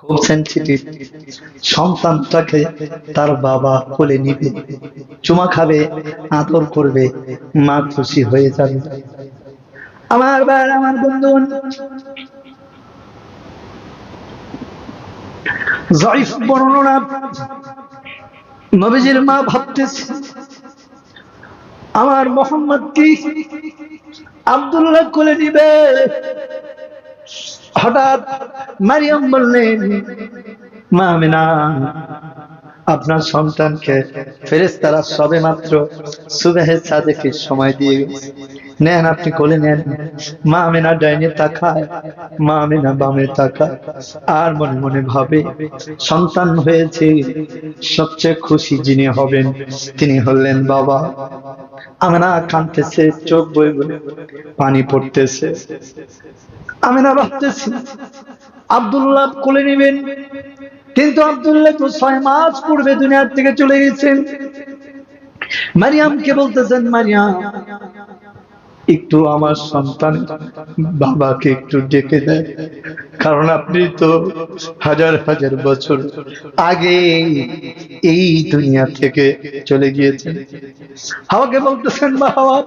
খুব সেন্সিটিভ সন্তানটাকে তার বাবা কোলে নিবে। চুমা খাবে, আদর করবে মা খুশি হয়ে যাবে। আমার বার আমার বন্ধু। জয়ফ বর্ণনা নবীজির মা ভাবতেছে, আমার মোহাম্মদ কি আব্দুল্লাহ কোলে নিবে? হঠাৎ মারিয়াম বললেন মা আমিনা আপনার সন্তানকে ফেরেশতারা সবে মাত্র সুবেহের সাদেকে সময় দিয়ে গেছে। নেন আপনি কোলে নেন। মা আমিনা ডাইনে তাকায় মা আমিনা বামে তাকায়, আর মনে মনে ভাবে, সন্তান হয়েছে, সবচেয়ে খুশি যিনি হবেন তিনি হলেন বাবা। আমিনা কাঁদতেছে, চোখ বই বই পানি পড়তেছে। আমি না ভাবতেছি আব্দুল্লাহ কোলে নেবেন। কিন্তু আব্দুল্লাহ তো ছয় মাস পূর্বে দুনিয়ার থেকে চলে গেছেন। মারিয়ামকে বলতেছেন, মারিয়াম, একটু আমার সন্তান বাবাকে একটু ডেকে দেয়। কারণ আপনি তো হাজার হাজার বছর আগে এই দুনিয়া থেকে চলে গিয়েছেন। হাওয়াকে বলতেছেন বা হাওয়া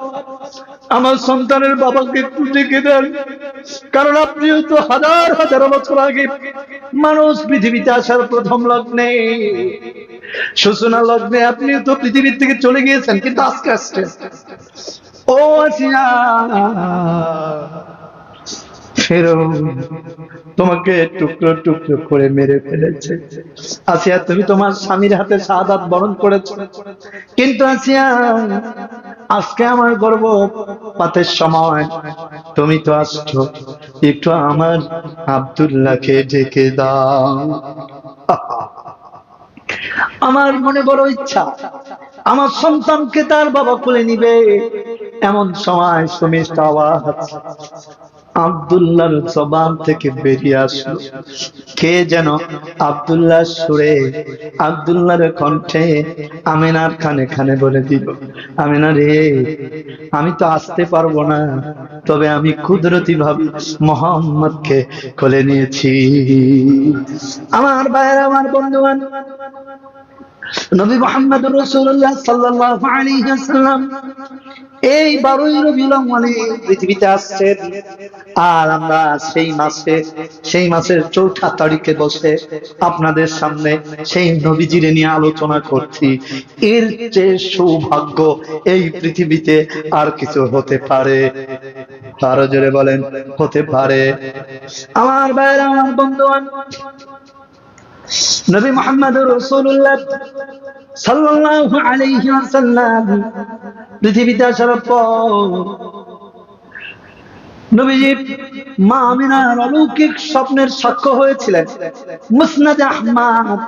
আমার সন্তানের বাবাকে একটু ডেকে দেন। কারণ আপনিও তো হাজার হাজার বছর আগে মানুষ পৃথিবীতে আসার প্রথম লগ্নে। সূচনা লগ্নে আপনিও তো পৃথিবীর থেকে চলে গিয়েছেন, কিন্তু আজকে আসছেন ও আসিয়া তোমাকে টুকরো টুকরো করে মেরে ফেলেছে। আসিয়া, তুমি তোমার স্বামীর হাতে সাদাত বরণ করেছ। কিন্তু আসিয়া আজকে আমার গর্ব পাতের সময়। তুমি তো আসছো। একটু আমার আবদুল্লাহকে ডেকে দাও। আমার মনে বড় ইচ্ছা। আমার সন্তানকে তার বাবা খুলে নিবে। এমন সময় সুমিষ্ট আওয়াজ আব্দুল্লাহর জবান থেকে বেরিয়ে আসলো। কে যেন আব্দুল্লাহ সুরে আব্দুল্লাহর কণ্ঠে আমিনার খানে খানে বলে দিল, আমিনা রে, আমি তো আসতে পারব না, তবে আমি কুদরতি ভাবে মোহাম্মদকে কোলে নিয়েছি। আমার ভাইয়ের, আমার বন্ধুবান নবী মোহাম্মদ রসুল্লাহ আলাইহি ওয়াসাল্লাম এই বারোই রবিউল আউয়ালে পৃথিবীতে আসছেন আর আমরা সেই মাসে, সেই মাসের চৌঠা তারিখে বসে আপনাদের সামনে সেই নবীজিরে নিয়ে আলোচনা করছি। এর যে সৌভাগ্য এই পৃথিবীতে আর কিছু হতে পারে। আরও জোরে বলেন, হতে পারে। আমার ভাইয়ের, আমার বন্ধু নবী মোহাম্মদ রসুল্লাহ সাল্লাল্লাহু আলাইহি ওয়াসাল্লাম পৃথিবীতে আসার পর নবীজি মা আমিনার অলৌকিক স্বপ্নের সাক্ষ্য হয়েছিলেন। মুসনাদ আহমদ